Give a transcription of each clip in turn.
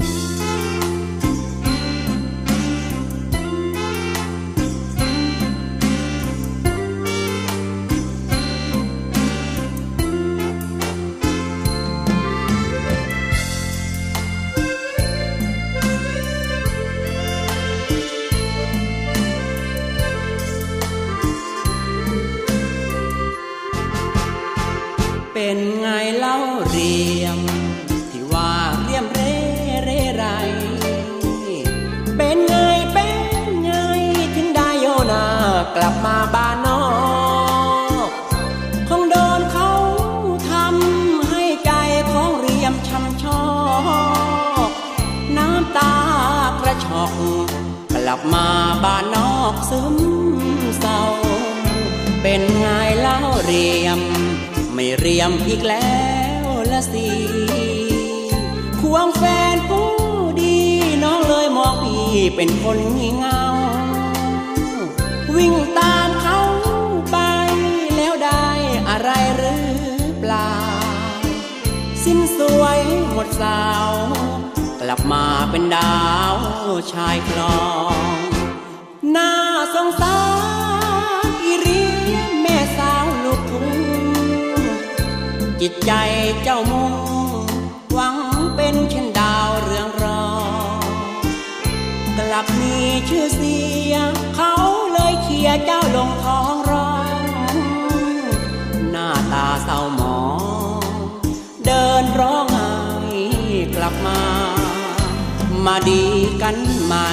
เป็นไงเล่าเรียม มาบ้านนอกคงโดนเขาทำให้ใจของเรียมช้ำชอกน้ำตากระชอกกลับมาบ้านนอกซึมเศร้า เป็นไงเล่าเรียม ไม่เรียมอีกแล้วละสิควงแฟนผู้ดีน้องเลยมองพี่เป็นคนงี่เงา สวยหมดสาว กลับมาเป็นดาวชายคลองน่าสงสารอีรีแม่สาวลูกทุ่งจิตใจเจ้ามุ่งหวังเป็นเช่นดาวเรืองรองกลับมีชื่อเสียงเขาเลยเขียเจ้าลง นร้องไห้กลับมา มาดีกันใหม่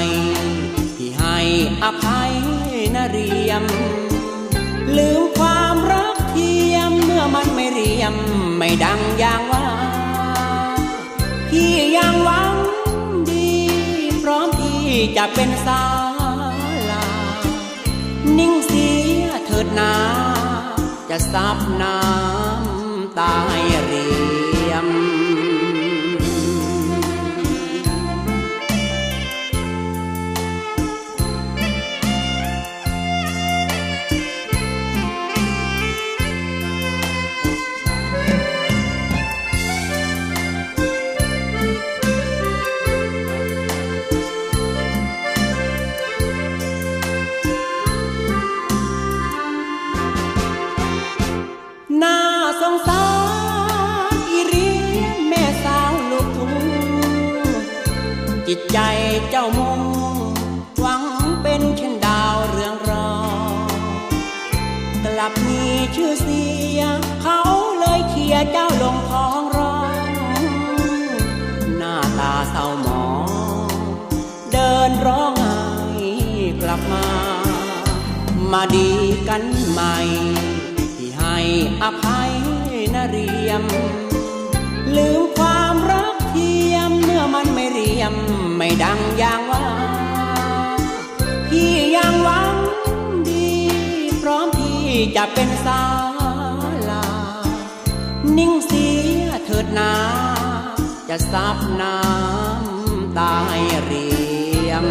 ที่ให้อภัยนะเรียม ลืมความรักเทียมเมื่อมันไม่เรียม ไม่ดังอย่างว่าพี่ยังหวังดี พร้อมที่จะเป็นสาลา นิ่งเสียเถิดนา จะซับน้ำ สารอีรีแม่สาวลูกทุ่งจิตใจเจ้ามุ่งหวังเป็นเช่นดาวเรืองรองกลับมีชื่อเสียงเขาเลยเขียเจ้าลงท้องร้อง หน้าตาเศร้าหมอง เดินร้องไห้กลับมา มาดีกันใหม่ ที่ให้อภัย เรียม ลืมความรักเทียม เมื่อมันไม่เรียม ไม่ดังอย่างว่า พี่ยังหวังดี พร้อมที่จะเป็นสาลา นิ่งเสียเถิดนา จะซับน้ำตายเรียม